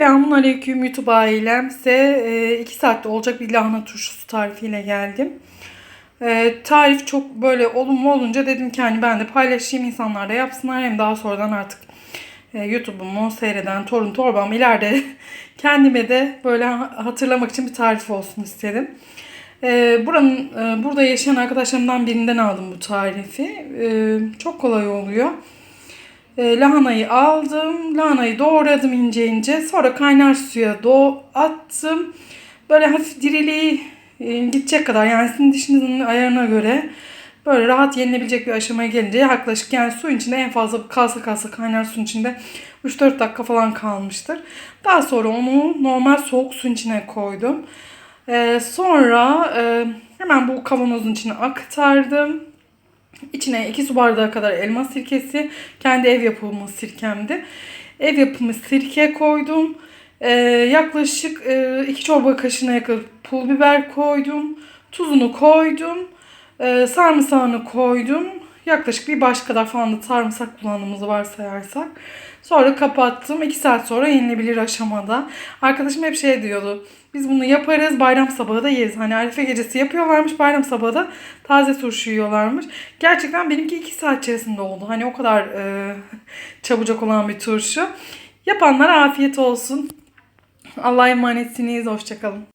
Selamun Aleyküm YouTube ailem. Size 2 saatte olacak bir lahana turşusu tarifiyle geldim. E, tarif çok böyle olumlu olunca dedim ki hani ben de paylaşayım insanlar da yapsınlar. Hem daha sonradan artık e, YouTube'umu seyreden torun torbam ileride kendime de böyle hatırlamak için bir tarif olsun istedim. E, buranın e, burada yaşayan arkadaşlarımdan birinden aldım bu tarifi. E, çok kolay oluyor. E, lahanayı aldım. Lahanayı doğradım ince ince. Sonra kaynar suya do attım. Böyle hafif diriliği e, gidecek kadar yani sizin dişinizin ayarına göre böyle rahat yenilebilecek bir aşamaya gelince yaklaşık yani suyun içinde en fazla kalsa kalsa kaynar suyun içinde 3-4 dakika falan kalmıştır. Daha sonra onu normal soğuk suyun içine koydum. E, sonra e, hemen bu kavanozun içine aktardım. İçine 2 su bardağı kadar elma sirkesi. Kendi ev yapımı sirkemdi. Ev yapımı sirke koydum. Ee, yaklaşık 2 çorba kaşığına yakın pul biber koydum. Tuzunu koydum. Ee, sarımsağını koydum. Yaklaşık bir baş kadar falan da sarımsak kullandığımızı varsayarsak. Sonra kapattım. 2 saat sonra yenilebilir aşamada. Arkadaşım hep şey diyordu. Biz bunu yaparız bayram sabahı da yeriz. Hani Arife gecesi yapıyorlarmış bayram sabahı da taze turşu yiyorlarmış. Gerçekten benimki 2 saat içerisinde oldu. Hani o kadar e, çabucak olan bir turşu. Yapanlara afiyet olsun. Allah'a emanetsiniz. Hoşçakalın.